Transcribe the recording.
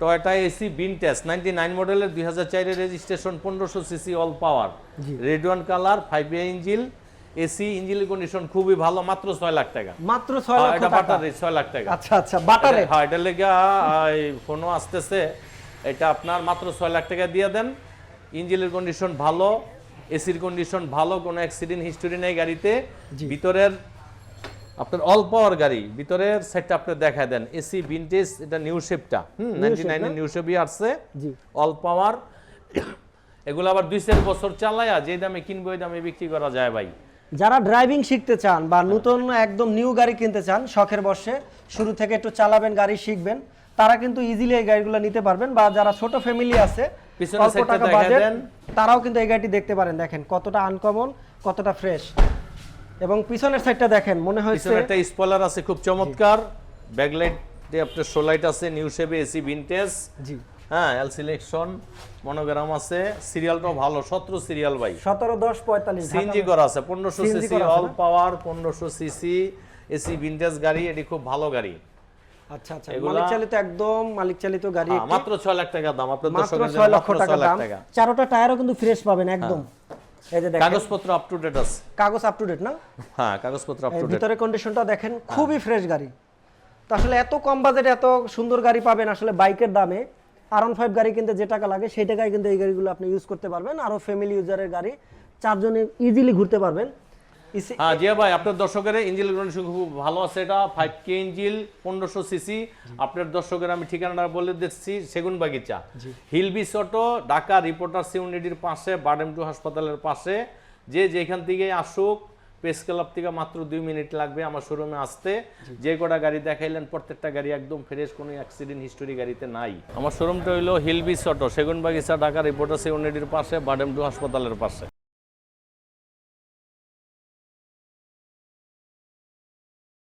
Toyota AC vintage ninety nine মডেলের দুই হাজার চারের রেজিস্ট্রেশন পনেরোশো CC all power. Red one colour five engine AC engine condition খুবই ভালো মাত্র ছয় লাখ টাকা। মাত্র ছয় লাখ লক্ষ এটা টাকা। বাটার ছয় লাখ টাকা। আচ্ছা আচ্ছা বাটারে হ্যাঁ এটা লেগে ফোনও আসতেছে। এটা আপনার মাত্র ছয় লাখ টাকা দিয়ে দেন। ইঞ্জিনের কন্ডিশন ভালো এসির কন্ডিশন ভালো কোনো অ্যাক্সিডেন্ট হিস্টোরি নেই গাড়িতে। ভিতরের আপনার অল পাওয়ার গাড়ি ভিতরের সেটটা আপনি দেখায় দেন। এসি ভিনটেজ এটা নিউ শেপটা হুম নাইনটি shape নাইনে না? নিউ শেপই আসছে। জি। অল পাওয়ার এগুলো আবার দুই চার বছর চালায়া যে দামে কিনবো ওই দামে বিক্রি করা যায় ভাই। যারা ড্রাইভিং শিখতে চান বা নতুন একদম নিউ গাড়ি কিনতে চান শখের বসে শুরু থেকে একটু চালাবেন গাড়ি শিখবেন তারা কিন্তু ইজিলি এই গাড়িগুলো নিতে পারবেন বা যারা ছোট ফ্যামিলি আছে অল্প side টাকা দেখা বাজেট দেন। তারাও কিন্তু এই গাড়িটি দেখতে পারেন। দেখেন কতটা আনকমন কতটা ফ্রেশ এবং পিছনের সাইডটা দেখেন মনে পিছনে একটা স্পয়লার আছে খুব চমৎকার। ব্যাকলাইট আপনার শোলাইট আছে নিউ শেপে এসি ভিনটেজ জি। হ্যাঁ এল সিলেকশন মনোগ্রাম আছে। সিরিয়ালটাও ভালো সতেরো সিরিয়াল ভাই। সতেরো দশ পঁয়তাল্লিশ সিএনজি করা আছে পনেরোশো সিসি অল পাওয়ার পনেরোশো সিসি এসি ভিনটেজ গাড়ি এটি খুব ভালো গাড়ি। আচ্ছা আচ্ছা মালিক চালিত একদম মালিক চালিত গাড়ি হ্যাঁ, মাত্র ছয় লাখ টাকা দাম আপনার মাত্র দর্শকের ছয় লক্ষ মাত্র টাকা দাম। চারোটা টায়ারও কিন্তু ফ্রেশ পাবেন একদম। এই যে দেখেন। কাগজপত্র আপ টু ডেট আছে। কাগজ আপ টু ডেট না? হ্যাঁ কাগজপত্র আপ টু ডেট ভিতরে কন্ডিশনটা দেখেন খুবই ফ্রেশ গাড়ি। তো আসলে এত কম বাজেটে এত সুন্দর গাড়ি পাবেন আসলে বাইকের দামে। আর ওয়ান ফাইভ গাড়ি কিনতে যে টাকা লাগে সেই টাকায় কিন্তু এই গাড়িগুলো আপনি ইউজ করতে পারবেন। আরও ফ্যামিলি ইউজারের গাড়ি চারজনে ইজিলি ঘুরতে পারবেন। হ্যাঁ জিয়া ভাই আপনার দর্শকের ইঞ্জিল খুব ভালো আছে এটা। ফাইভ কে ইঞ্জিল পনেরোশো সিসি। আপনার দর্শকের আমি ঠিকানাটা বলে দিচ্ছি সেগুন বাগিচা। হিলবি অটো ঢাকা রিপোর্টার ইউনিটির পাশে বাডেম টু হাসপাতালের পাশে। যে যেখান থেকে আসুক প্রেস ক্লাব থেকে মাত্র দুই মিনিট লাগবে আমার শোরুমে আসতে। যে কটা গাড়ি দেখাইলেন প্রত্যেকটা গাড়ি একদম ফ্রেশ কোনো অ্যাক্সিডেন্ট হিস্টোরি গাড়িতে নাই। আমার শোরুমটা হইল হিলবি অটো সেগুন বাগিচা ঢাকা রিপোর্টার ইউনিটির পাশে বাডেম টু হাসপাতালের পাশে।